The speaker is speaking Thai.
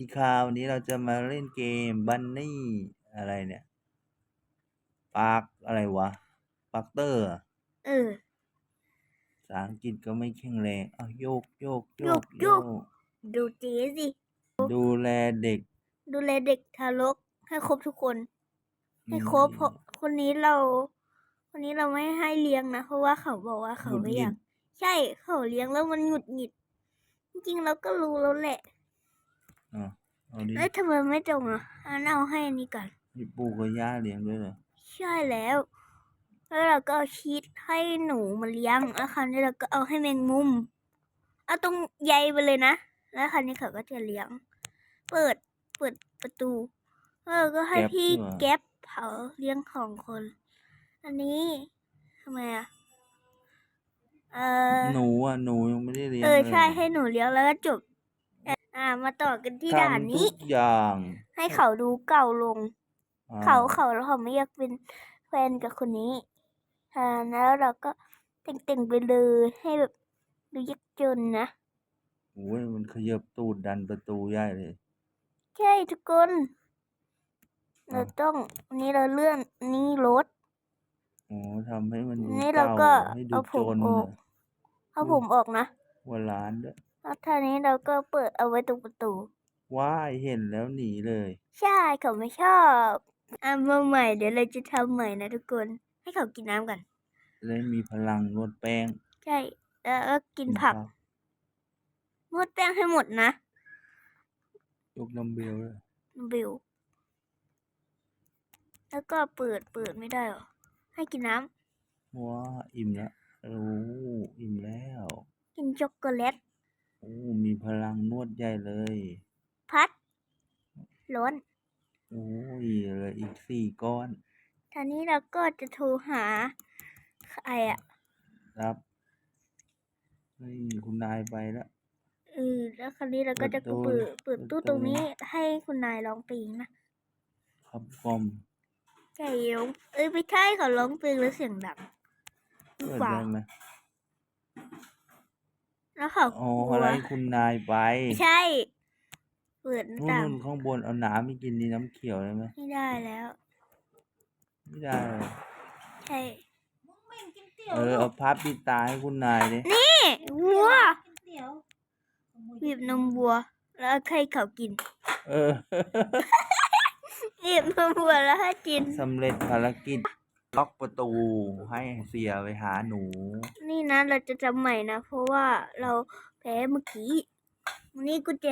ดีครับวันนี้เราจะมาเล่นเกมบันนี่อะไรเนี่ยปาร์คอะไรวะปาร์เตอร์เออภาษาอังกฤษก็ไม่แข็งแรงอ้าวโยกโยกโยกโยกดูเจ๊สิดูแลเด็ก ดูแลเด็กทารกให้ครบทุกคน ให้ครบเพราะอืมคนนี้เรา คนนี้เราไม่ให้เลี้ยงนะ เพราะว่าเขาบอกว่าเขาหงุดไม่หงิดอยากใช่เขาเลี้ยงแล้วมันหงุดหงิด จริงๆเราก็รู้แล้วแหละ อะเอาดิเอ้ยทำไมไม่ตรงอะอันเอาให้อันนี้ก่อนมีปูกับย่าเลี้ยงด้วยเหรอใช่แล้ว แล้วเราก็เอาชีสให้หนูมาเลี้ยง แล้วคราวนี้เราก็เอาให้แมงมุม เอาตรงใยไปเลยนะ แล้วคราวนี้เขาก็จะเลี้ยง เปิด เปิดประตูแล้วเราก็ให้พี่แก๊ปเผาเลี้ยงของคน อันนี้ทำไมอะ เออหนูอะหนูยังไม่ได้เลี้ยงเออลยใช่ให้หนูเลี้ยงแล้วก็จบ อ่า มาต่อกันที่ด่านทำนี้ทุกอย่าง ให้เขาดูเก่าลง อ่เขาเขาแล้วเขาไม่อยากเป็นแฟนกับคนนี้ อ่า แล้วเราก็แต่งๆไปเลยให้แบบดูยากจนนะ โอ้ยมันขยับตูดดันประตูใหญ่เลย ใช่ทุกคนเราอะต้องอันนี้เราเลื่อนอันนี้รถโอ้ทำให้มันดูนี่เราก็เก่าให้ดูเอาผมจนออก น่ะ เอาผมออกนะ หัวล้านด้วย แล้วท่านี้เราก็เปิดเอาไว้ตรงประตูว้ายเห็นแล้วหนีเลย ใช่เขาไม่ชอบอะมาใหม่เดี๋ยวเราจะทำใหม่นะทุกคน ให้เขากินน้ำกันเลยมีพลังนวดแป้งใช่แล้วก็กินผักนวดแป้งให้หมดนะยกดัมเบลเลยบิวแล้วก็เปิดเปิดไม่ได้หรอให้กินน้ว้าอิ่มแล้วโอ้อิ่มแล้วำกินช็อกโกแลต โอ้ มีพลังนวดใหญ่เลย พัดร้อนโอ้ยเหลยอีกสี่ก้อน ทีนี้เราก็จะโทรหาใครอะครับเฮ้ยคุณนายไปแล้ว เออแล้วคราวนี้เราก็จะเปิดตู้เปิดเปิดเปิดตู้ตู้ ตรงนี้ให้คุณนายร้องเพลงนะครับกลมใช่ร้องเอ้ยไม่ใช่เขาร้องเพลงแล้วเสียงดังหรือเปิดเปล่า ได้ไหม แล้วเขาอ๋อกลัอะไรวคุณนายไปใช่เปิดหน้านู่ต่างนข้างบนเอาน้ำไม่กินนี่น้ำเขียวได้ไหมไม่ได้แล้ว ไม่ได้เลยใช่เออเอาพับปิดตาให้คุณนายดินี่วัวเดี๋ยวบีบนมวัว แล้วให้เขากินเออ บีบนมวัวแล้วให้กินสำเร็จภารกิจ ล็อกประตูให้เสียไปหาหนู นี่นะเราจะจำใหม่นะ เพราะว่าเราแพ้เมื่อกี้นี่กุญแจ